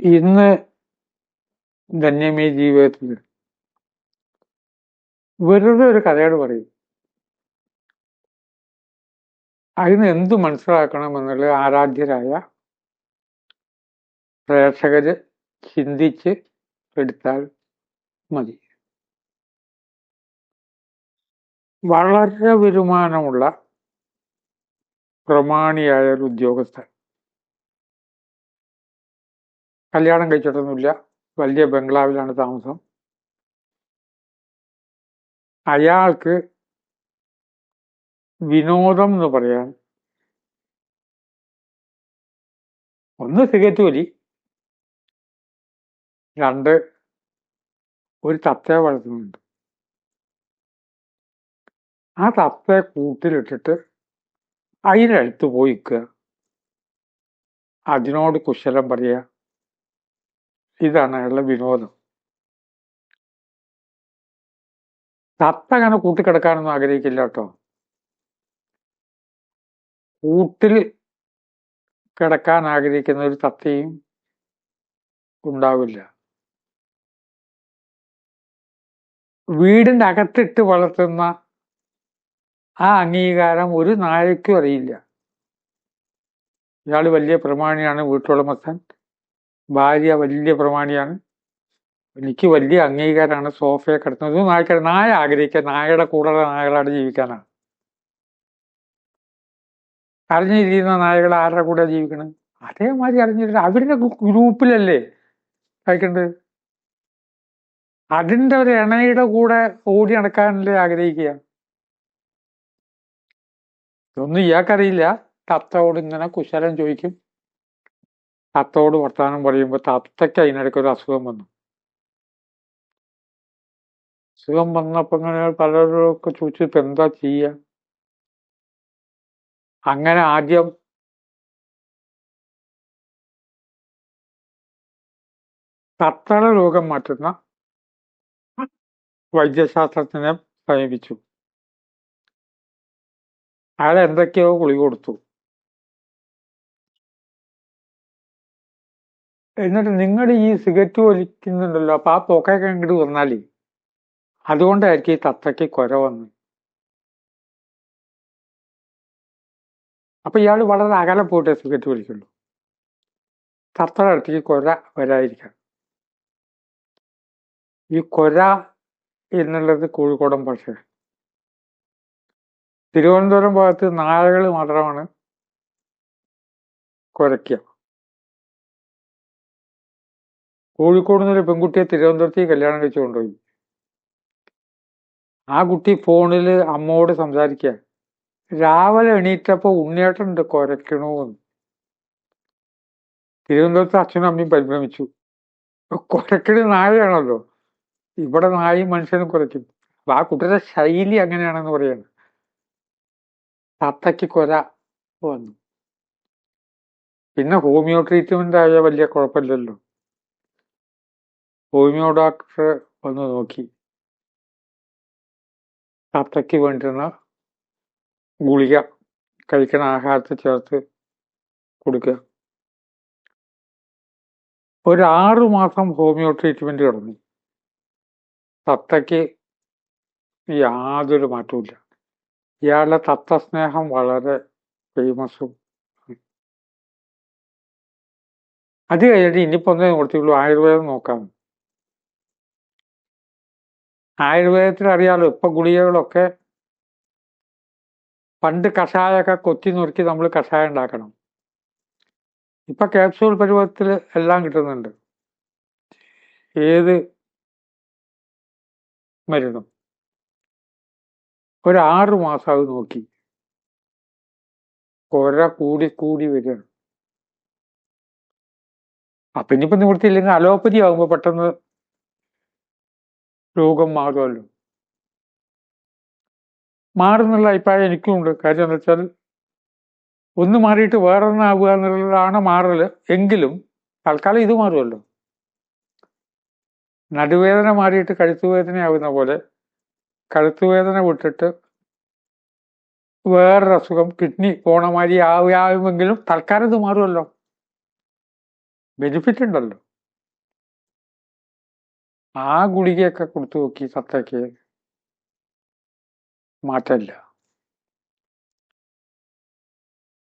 ഇന്ന് ധന്യമേ ജീവിതത്തിൽ വെറുതെ ഒരു കഥയോട് പറയും. അതിന് എന്തു മനസ്സിലാക്കണമെന്നുള്ള ആരാധ്യരായ പ്രേക്ഷകര് ചിന്തിച്ച് എടുത്താൽ മതി. വളരെ വരുമാനമുള്ള പ്രമാണിയായ ഒരു ഉദ്യോഗസ്ഥൻ. കല്യാണം കഴിച്ചിട്ടൊന്നുമില്ല. വലിയ ബംഗ്ലാവിലാണ് താമസം. അയാൾക്ക് വിനോദം എന്ന് പറയാൻ ഒന്ന് സിഗരറ്റ് വലി. രണ്ട് ഒരു തത്തയെ വളർത്തുന്നുണ്ട്. ആ തത്തയെ കൂട്ടിലിട്ടിട്ട് അതിനടുത്ത് പോയി നിൽക്കുക. അതിനോട് കുശലം പറയുക. ഇതാണ് അയാളുടെ വിനോദം. തത്ത അങ്ങനെ കൂട്ടിക്കിടക്കാനൊന്നും ആഗ്രഹിക്കില്ല കേട്ടോ. കൂട്ടിൽ കിടക്കാൻ ആഗ്രഹിക്കുന്ന ഒരു തത്തയും ഉണ്ടാവില്ല. വീടിന്റെ അകത്തിട്ട് വളർത്തുന്ന ആ അംഗീകാരം ഒരു നായക്കും അറിയില്ല. ഇയാൾ വലിയ പ്രമാണിയാണ് വീട്ടുടമസ്ഥൻ ഭാര്യ വലിയ പ്രമാണിയാണ്. എനിക്ക് വലിയ അംഗീകാരമാണ് സോഫയെ കിടത്തുന്നത്. നായ്ക്ക നായ ആഗ്രഹിക്കുക നായയുടെ കൂടെ നായകളാണ് ജീവിക്കാനാണ്. അറിഞ്ഞിരിക്കുന്ന നായകൾ ആരുടെ കൂടെ ജീവിക്കണം? അതേമാതിരി അറിഞ്ഞിരിക്കുന്ന അവരുടെ ഗ്രൂപ്പിലല്ലേ കഴിക്കേണ്ടത് അതിന്റെ ഒരു ഇണയുടെ കൂടെ ഓടി നടക്കാനല്ലേ ആഗ്രഹിക്കുക. ഇതൊന്നും ഇയാൾക്കറിയില്ല. തത്തയോട് ഇങ്ങനെ കുശലം ചോദിക്കും. തത്തയോട് വർത്തമാനം പറയുമ്പോൾ തത്തയ്ക്ക് അതിനിടയ്ക്ക് ഒരു അസുഖം വന്നു. അസുഖം വന്നപ്പോ ഇങ്ങനെ പലരൊക്കെ ചോദിച്ചു ഇപ്പൊ എന്താ ചെയ്യ? അങ്ങനെ ആദ്യം തത്തള രോഗം മാറ്റുന്ന വൈദ്യശാസ്ത്രത്തിനെ സമീപിച്ചു. അയാൾ എന്തൊക്കെയോ ഗുളിക കൊടുത്തു. എന്നിട്ട് നിങ്ങൾ ഈ സിഗരറ്റ് വലിക്കുന്നുണ്ടല്ലോ അപ്പൊ ആ പുകയൊക്കെ ഇങ്ങോട്ട് വന്നാലേ. അതുകൊണ്ടായിരിക്കും ഈ തത്തയ്ക്ക് കുര വന്ന്. അപ്പൊ ഇയാൾ വളരെ അകലെ പോയിട്ടേ സിഗരറ്റ് വലിക്കുള്ളൂ. തത്തയുടെ അടുത്തേക്ക് കുര വരാതിരിക്കാം ഈ കൊര എന്നുള്ളത് കോഴിക്കോടൻ ഭാഷയാണ് തിരുവനന്തപുരം ഭാഗത്ത് നായകൾ മാത്രമാണ് കുരയ്ക്കുക കോഴിക്കോട് നിന്നൊരു പെൺകുട്ടിയെ തിരുവനന്തപുരത്തേക്ക് കല്യാണം കഴിച്ചു കൊണ്ടുപോയി. ആ കുട്ടി ഫോണിൽ അമ്മോട് സംസാരിക്കുക. രാവിലെ എണീറ്റപ്പോൾ ഉണ്ണിയേട്ടുണ്ട് കുരയ്ക്കണോ എന്ന് തിരുവനന്തപുരത്ത് അച്ഛനും അമ്മയും പരിഭ്രമിച്ചു. കുരക്കണ നായയാണല്ലോ. ഇവിടെ നായും മനുഷ്യനും കുറയ്ക്കും ആ കുട്ടിയുടെ ശൈലി അങ്ങനെയാണെന്ന് പറയാണ്. തത്തയ്ക്ക് കൊര വന്നു. പിന്നെ ഹോമിയോ ട്രീറ്റ്മെന്റ് ആയ വലിയ കുഴപ്പമില്ലല്ലോ. ഹോമിയോ ഡോക്ടറെ വന്ന് നോക്കി. തത്തയ്ക്ക് വേണ്ടുന്ന ഗുളിക കഴിക്കണ ആഹാരത്തെ ചേർത്ത് കൊടുക്കുക. ഒരു മാസം ഹോമിയോ ട്രീറ്റ്മെന്റ് കിടന്നു തത്തയ്ക്ക് യാതൊരു മാറ്റവുമില്ല. ഇയാളുടെ തത്തസ്നേഹം വളരെ ഫേമസും അത് കഴിഞ്ഞിട്ട് ഇനിയിപ്പോ ഒന്നേ കൊടുത്തുള്ളൂ ആയുർവേദം നോക്കാം. ആയുർവേദത്തിൽ അറിയാലോ ഇപ്പൊ ഗുളികകളൊക്കെ പണ്ട് കഷായമൊക്കെ കൊത്തി നുറുക്കി നമ്മൾ കഷായം ഉണ്ടാക്കണം. ഇപ്പൊ ക്യാപ്സൂൾ പരുവത്തിൽ എല്ലാം കിട്ടുന്നുണ്ട്. ഏത് മരുന്നും. ഒരു ആറ് മാസം അത് നോക്കി. കുര കൂടി കൂടി വരികയാണ് അപ്പൊ ഇനിയിപ്പോ നിവൃത്തിയില്ലെങ്കിൽ അലോപ്പതി ആകുമ്പോ പെട്ടെന്ന് രോഗം മാറുമല്ലോ മാറുന്നുള്ള അഭിപ്രായം എനിക്കുമുണ്ട്. കാര്യം എന്താ വെച്ചാൽ ഒന്ന് മാറിയിട്ട് വേറൊന്നാവുക എന്നുള്ളതാണ് മാറൽ എങ്കിലും തൽക്കാലം ഇത് മാറുമല്ലോ നടുവേദന മാറിയിട്ട് കഴുത്തുവേദനയാവുന്ന പോലെ കഴുത്തുവേദന വിട്ടിട്ട് വേറൊരു അസുഖം കിഡ്നി പോണ ആവുകയാവുമെങ്കിലും തൽക്കാലം ഇത് മാറുമല്ലോ ബെനിഫിറ്റ് ഉണ്ടല്ലോ ആ ഗുളികയൊക്കെ കൊടുത്തു നോക്കി തത്തയ്ക്ക് മാറ്റമില്ല.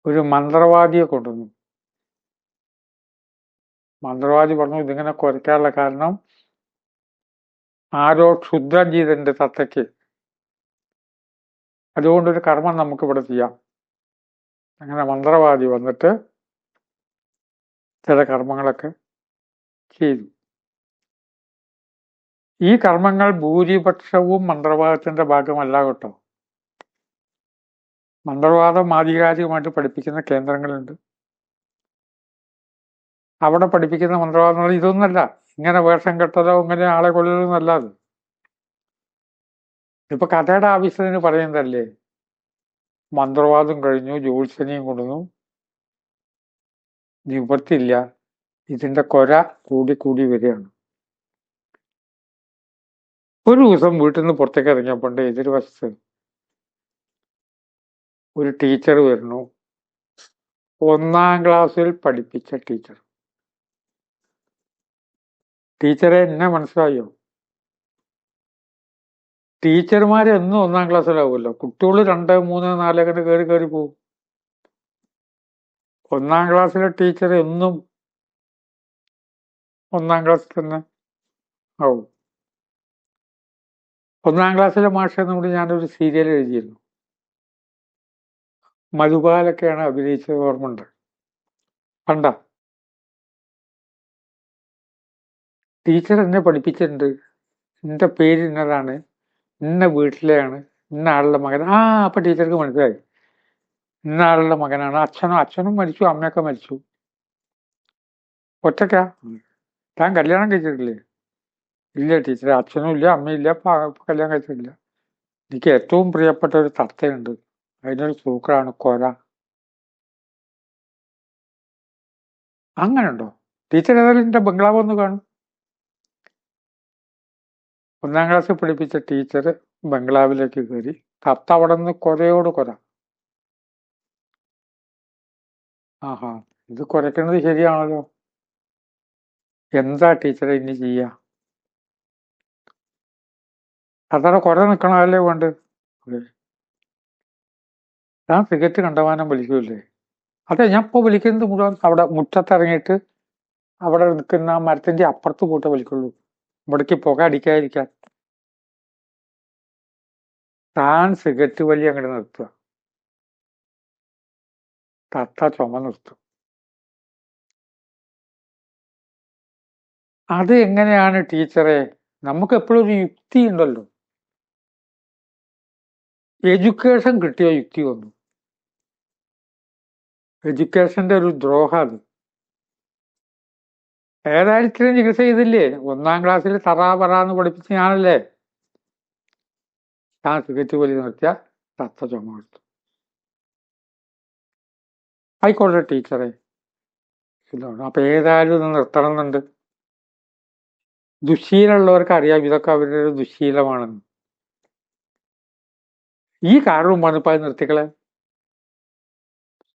ഒരു മന്ത്രവാദിയെ കൊണ്ടുവന്നു. മന്ത്രവാദി പറഞ്ഞു ഇതിങ്ങനെ കുറയ്ക്കാനുള്ള കാരണം ആരോ ക്ഷുദ്രം ചെയ്തിട്ടുണ്ട് തത്തയ്ക്ക് അതുകൊണ്ടൊരു കർമ്മം നമുക്കിവിടെ ചെയ്യാം. അങ്ങനെ മന്ത്രവാദി വന്നിട്ട് ചില കർമ്മങ്ങളൊക്കെ ചെയ്തു. ഈ കർമ്മങ്ങൾ ഭൂരിപക്ഷവും മന്ത്രവാദത്തിന്റെ ഭാഗമല്ല കേട്ടോ. മന്ത്രവാദം ആധികാരികമായിട്ട് പഠിപ്പിക്കുന്ന കേന്ദ്രങ്ങളുണ്ട്. അവിടെ പഠിപ്പിക്കുന്ന മന്ത്രവാദം ഇതൊന്നല്ല. ഇങ്ങനെ വേഷം കെട്ടതോ ഇങ്ങനെ ആളെ കൊല്ലലൊന്നല്ല അത്. ഇപ്പൊ കഥയുടെ ആവശ്യത്തിന് പറയുന്നതല്ലേ? മന്ത്രവാദം കഴിഞ്ഞു ജ്യോത്സനെയും കൊടുന്നു നിവർത്തില്ല ഇതിന്റെ കൊര കൂടി കൂടി വരികയാണ്. ഒരു ദിവസം വീട്ടിൽ നിന്ന് പുറത്തേക്ക് ഇറങ്ങിയപ്പോണ്ട് എതിർവശത്ത് ഒരു ടീച്ചർ വരുന്നു. ഒന്നാം ക്ലാസ്സിൽ പഠിപ്പിച്ച ടീച്ചർ ടീച്ചറെ എന്നെ മനസ്സിലായോ? ടീച്ചർമാരെ എന്നും ഒന്നാം ക്ലാസ്സിലാവുമല്ലോ കുട്ടികൾ രണ്ട് മൂന്ന് നാലൊക്കെ കയറി കയറി പോകും ഒന്നാം ക്ലാസ്സിലെ ടീച്ചർ എന്നും ഒന്നാം ക്ലാസ്സിൽ തന്നെ ആവും. ഒന്നാം ക്ലാസ്സിലെ മാഷ കൂടി ഞാനൊരു സീരിയൽ എഴുതിയിരുന്നു. മധുപാലൊക്കെയാണ് അഭിനയിച്ചത് ഓർമ്മയുണ്ട്. കണ്ട? ടീച്ചർ എന്നെ പഠിപ്പിച്ചിട്ടുണ്ട്. എന്റെ പേര് ഇന്നതാണ്. ഇന്ന വീട്ടിലെയാണ്. ഇന്ന ആളുടെ മകൻ. ആ അപ്പൊ ടീച്ചർക്ക് മനസ്സിലായി. ഇന്ന ആളുടെ മകനാണ്. അച്ഛനും അച്ഛനും മരിച്ചു അമ്മയൊക്കെ മരിച്ചു. ഒറ്റയ്ക്കാ? താൻ കല്യാണം കഴിച്ചിട്ടില്ലേ? ഇല്ല ടീച്ചറെ അച്ഛനും ഇല്ല അമ്മയില്ല കല്യാണം കഴിച്ചിട്ടില്ല. എനിക്ക് ഏറ്റവും പ്രിയപ്പെട്ട ഒരു തത്തയുണ്ട്. അതിനൊരു സൂക്കറാണ് കൊര. അങ്ങനുണ്ടോ ടീച്ചർ ഏതായാലും എന്റെ ബംഗ്ലാവ് ഒന്ന് കാണും. ഒന്നാം ക്ലാസ്സിൽ പഠിപ്പിച്ച ടീച്ചർ ബംഗ്ലാവിലേക്ക് കയറി തത്ത അവിടെ നിന്ന് കൊരയോട് കൊര. ആഹാ ഇത് കുറയ്ക്കുന്നത് ശരിയാണല്ലോ. എന്താ ടീച്ചറെ ഇനി ചെയ്യാ? അതവിടെ കുറെ നിൽക്കണമല്ലേ വേണ്ട ഞാൻ സിഗരറ്റ് കണ്ടമാനം വലിക്കൂല്ലേ അതെ ഞാൻ ഇപ്പൊ വലിക്കുന്നത് മുഴുവൻ അവിടെ മുറ്റത്തിറങ്ങിയിട്ട് അവിടെ നിൽക്കുന്ന മരത്തിന്റെ അപ്പുറത്ത് പോയിട്ട് വലിക്കുള്ളൂ ഇവിടേക്ക് പുക അടിക്കാതിരിക്കാൻ. താൻ സിഗരറ്റ് വലി അങ്ങോട്ട് നിർത്തുക. തത്ത ചുമ നിർത്തും. അത് എങ്ങനെയാണ് ടീച്ചറെ? നമുക്ക് എപ്പോഴും ഒരു യുക്തി ഉണ്ടല്ലോ. എഡ്യൂക്കേഷൻ കിട്ടിയ യുക്തി വന്നു. എഡ്യൂക്കേഷന്റെ ഒരു ദ്രോഹ അത് ഏതായാലും ചികിത്സ ചെയ്തില്ലേ? ഒന്നാം ക്ലാസ്സിൽ തറാ പറാന്ന് പഠിപ്പിച്ച ഞാനല്ലേ ഞാൻ സിഗരറ്റ് വലി നിർത്തിയ തത്ത ചുമ കൊടുത്തു. ആയിക്കോട്ടെ ടീച്ചറെ. അപ്പൊ ഏതായാലും ഇത് നിർത്തണം എന്നുണ്ട് ദുശീലമുള്ളവർക്ക് അറിയാം ഇതൊക്കെ അവരുടെ ഒരു ദുശീലമാണെന്ന്. ഈ കാരണവും വന്നപ്പോ അത് നിർത്തിക്കളെ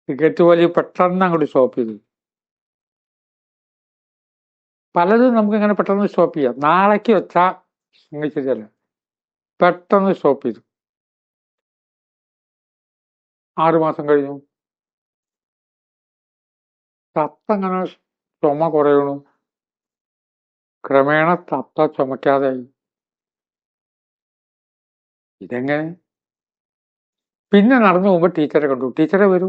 സിഗരറ്റ് പോലെ പെട്ടെന്ന് അങ്ങോട്ട് സ്റ്റോപ്പ് ചെയ്തു. പലതും നമുക്ക് ഇങ്ങനെ പെട്ടെന്ന് സ്റ്റോപ്പ് ചെയ്യാം. നാളേക്ക് വെച്ചാ ഇങ്ങനെ ശരിയല്ല പെട്ടെന്ന് സ്റ്റോപ്പ് ചെയ്തു. ആറുമാസം കഴിഞ്ഞു. തത്ത അങ്ങനെ ചുമ കുറയണു ക്രമേണ തത്ത ചുമക്കാതായി ഇതെങ്ങനെ? പിന്നെ നടന്നു പോകുമ്പോൾ ടീച്ചറെ കണ്ടു. ടീച്ചറെ വരൂ.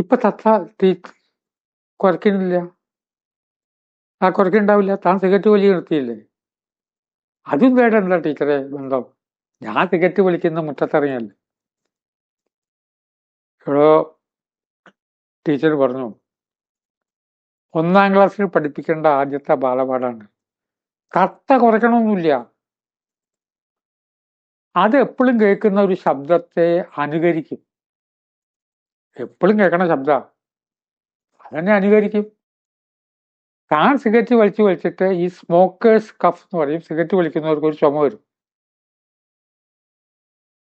ഇപ്പൊ തത്ത ടീ കുറയ്ക്കുന്നില്ല ആ കുറയ്ക്കുണ്ടാവില്ല താൻ സിഗരറ്റ് വലി നിർത്തിയില്ലേ? അതും വേണ്ട എന്താ ടീച്ചറെ ബന്ധം. ഞാൻ സിഗരറ്റ് വലിക്കുന്ന മുറ്റത്തിറങ്ങിയല്ലേ. എടോ ടീച്ചർ പറഞ്ഞു ഒന്നാം ക്ലാസ്സിൽ പഠിപ്പിക്കേണ്ട ആദ്യത്തെ ബാലപാഠാണ്. തത്ത കുറയ്ക്കണമൊന്നുമില്ല അത് എപ്പോഴും കേൾക്കുന്ന ഒരു ശബ്ദത്തെ അനുകരിക്കും. എപ്പോഴും കേൾക്കണ ശബ്ദ. അതന്നെ അനുകരിക്കും. താൻ സിഗരറ്റ് വലിച്ചു വലിച്ചിട്ട് ഈ സ്മോക്കേഴ്സ് കഫ് എന്ന് പറയും. സിഗരറ്റ് വലിക്കുന്നവർക്ക് ഒരു ചുമ വരും.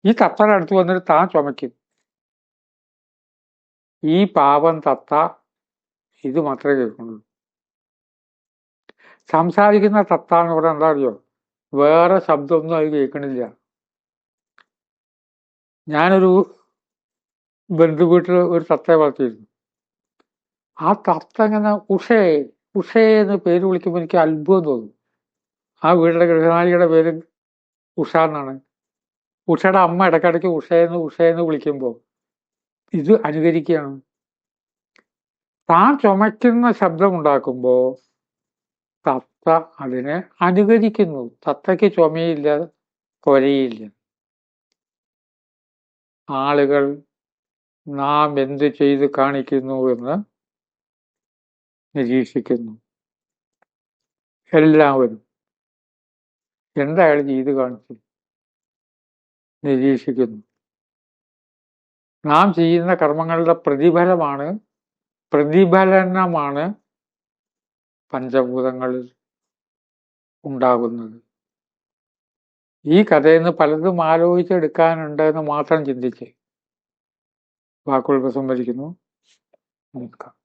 ഈ തത്തയുടെ അടുത്ത് വന്നിട്ട് താൻ ചുമയ്ക്കും. ഈ പാപം തത്ത ഇത് മാത്രമേ കേൾക്കുന്നുള്ളൂ. സംസാരിക്കുന്ന തത്ത എന്ന് പറഞ്ഞാൽ എന്താ അറിയോ? വേറെ ശബ്ദമൊന്നും അത് കേൾക്കണില്ല. ഞാനൊരു ബന്ധു വീട്ടിൽ ഒരു തത്തയെ വളർത്തിയിരുന്നു. ആ തത്ത ഇങ്ങനെ ഉഷേ ഉഷേ എന്ന് പേര് വിളിക്കുമ്പോൾ എനിക്ക് അത്ഭുതം തോന്നും. ആ വീടിന്റെ ഗൃഹനാളിയുടെ പേര് ഉഷ എന്നാണ് ഉഷയുടെ അമ്മ ഇടയ്ക്കിടയ്ക്ക് ഉഷയെന്ന് ഉഷയെന്ന് വിളിക്കുമ്പോൾ ഇത് അനുകരിക്കുകയാണ്. താൻ ചുമയ്ക്കുന്ന ശബ്ദമുണ്ടാക്കുമ്പോൾ തത്ത അതിനെ അനുകരിക്കുന്നു. തത്തയ്ക്ക് ചുമയില്ല കൊരയില്ല. ആളുകൾ നാം എന്ത് ചെയ്ത് കാണിക്കുന്നു എന്ന് നിരീക്ഷിക്കുന്നു. എല്ലാവരും എന്തായാലും ചെയ്ത് കാണിച്ചു നിരീക്ഷിക്കുന്നു. നാം ചെയ്യുന്ന കർമ്മങ്ങളുടെ പ്രതിഫലമാണ് പ്രതിഫലനമാണ് പഞ്ചഭൂതങ്ങളിൽ ഉണ്ടാകുന്നത്. ഈ കഥയിൽ നിന്ന് പലതും ആലോചിച്ചെടുക്കാനുണ്ട് എന്ന് മാത്രം ചിന്തിച്ച് വാക്കുകൾ ഉപസംഹരിക്കുന്നു നമസ്കാരം.